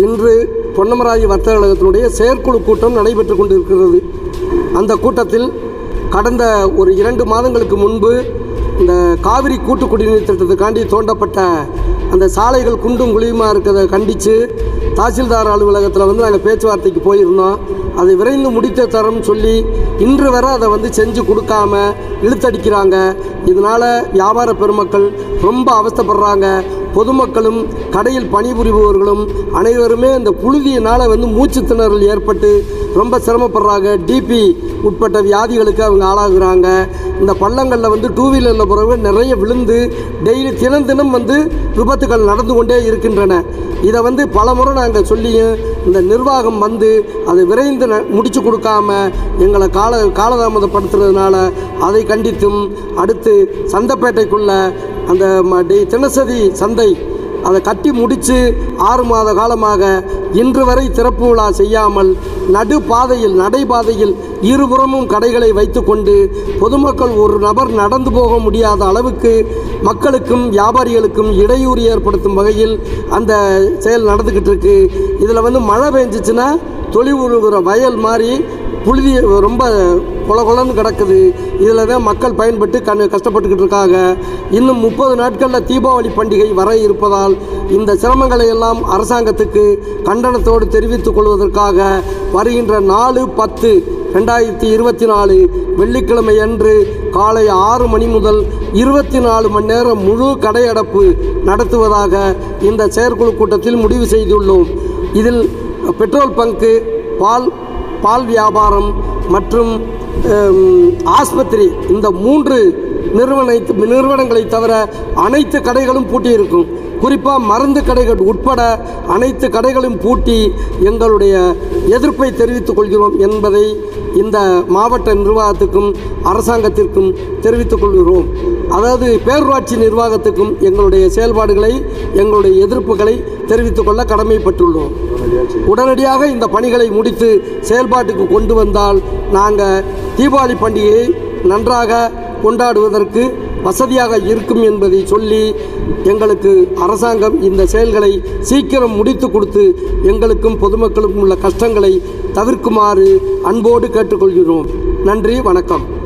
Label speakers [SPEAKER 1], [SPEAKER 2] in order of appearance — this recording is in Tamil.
[SPEAKER 1] இன்று பொன்னமராஜி வர்த்தக கழகத்தினுடைய செயற்குழு கூட்டம் நடைபெற்று கொண்டிருக்கிறது. அந்த கூட்டத்தில் கடந்த ஒரு இரண்டு மாதங்களுக்கு முன்பு இந்த காவிரி கூட்டு குடிநீர் திட்டத்துக்காண்டி தோண்டப்பட்ட அந்த சாலைகள் குண்டும் குழியுமாக இருக்கிறத கண்டித்து தாசில்தார் அலுவலகத்தில் வந்து நாங்கள் பேச்சுவார்த்தைக்கு போயிருந்தோம். அதை விரைந்து முடித்து தரம் சொல்லி இன்று வரை அதை வந்து செஞ்சு கொடுக்காம இழுத்தடிக்கிறாங்க. இதனால் வியாபார பெருமக்கள் ரொம்ப அவஸ்தைப்படுறாங்க. பொதுமக்களும் கடையில் பணிபுரிபவர்களும் அனைவருமே இந்த புழுதியினால் வந்து மூச்சு திணறல் ஏற்பட்டு ரொம்ப சிரமப்படுறாங்க. டிபி உட்பட்ட வியாதிகளுக்கு அவங்க ஆளாகுறாங்க. இந்த பள்ளங்களில் வந்து டூ வீலரில் போகிறவங்க நிறைய விழுந்து டெய்லி தினம் தினம் வந்து விபத்துகள் நடந்து கொண்டே இருக்கின்றன. இதை வந்து பல முறை நாங்கள் சொல்லியும் இந்த நிர்வாகம் வந்து அதை விரைந்து ந- முடிச்சு கொடுக்காம எங்களை கால காலதாமதப்படுத்துறதுனால அதை கண்டித்தும் அடுத்து சந்தப்பேட்டைக்குள்ளே அந்த ம- டி- தினசரி சந்தை அதை கட்டி முடித்து ஆறு மாத காலமாக இன்று வரை திறப்பு விழா செய்யாமல் நடுப்பாதையில் நடைபாதையில் இருபுறமும் கடைகளை வைத்துக்கொண்டு பொதுமக்கள் ஒரு நபர் நடந்து போக முடியாத அளவுக்கு மக்களுக்கும் வியாபாரிகளுக்கும் இடையூறு ஏற்படுத்தும் வகையில் அந்த செயல் நடந்துக்கிட்டு இருக்கு. இதில் வந்து மழை பெஞ்சிச்சுன்னா தொழில் உழுகிற வயல் மாதிரி புழுதி ரொம்ப கொல கொலன்னு கிடக்குது. இதில் தான் மக்கள் பயன்பட்டு கண் கஷ்டப்பட்டுக்கிட்டு இருக்காங்க. இன்னும் முப்பது நாட்களில் தீபாவளி பண்டிகை வர இருப்பதால் இந்த சிரமங்களை எல்லாம் அரசாங்கத்துக்கு கண்டனத்தோடு தெரிவித்துக் கொள்வதற்காக வருகின்ற நாலு பத்து ரெண்டாயிரத்தி இருபத்தி நாலு வெள்ளிக்கிழமை அன்று காலை ஆறு மணி முதல் இருபத்தி நாலு மணி நேரம் முழு கடையடைப்பு நடத்துவதாக இந்த செயற்குழு கூட்டத்தில் முடிவு செய்துள்ளோம். இதில் பெட்ரோல் பங்கு பால் பால் வியாபாரம் மற்றும் ஆஸ்பத்திரி இந்த மூன்று நிறுவன நிறுவனங்களை தவிர அனைத்து கடைகளும் பூட்டியிருக்கும். குறிப்பாக மருந்து கடைகள் உட்பட அனைத்து கடைகளும் பூட்டி எங்களுடைய எதிர்ப்பை தெரிவித்துக் கொள்கிறோம் என்பதை இந்த மாவட்ட நிர்வாகத்துக்கும் அரசாங்கத்திற்கும் தெரிவித்துக் கொள்கிறோம். அதாவது பேரூராட்சி நிர்வாகத்துக்கும் எங்களுடைய செயல்பாடுகளை எங்களுடைய எதிர்ப்புகளை தெரிவித்துக் கொள்ள கடமைப்பட்டுள்ளோம். உடனடியாக இந்த பணிகளை முடித்து செயல்பாட்டுக்கு கொண்டு வந்தால் நாங்கள் தீபாவளி பண்டிகையை நன்றாக கொண்டாடுவதற்கு வசதியாக இருக்கும் என்பதை சொல்லி எங்களுக்கு அரசாங்கம் இந்த செயல்களை சீக்கிரம் முடித்து கொடுத்து எங்களுக்கும் பொதுமக்களுக்கும் உள்ள கஷ்டங்களை தவிர்க்குமாறு அன்போடு கேட்டுக்கொள்கிறோம். நன்றி வணக்கம்.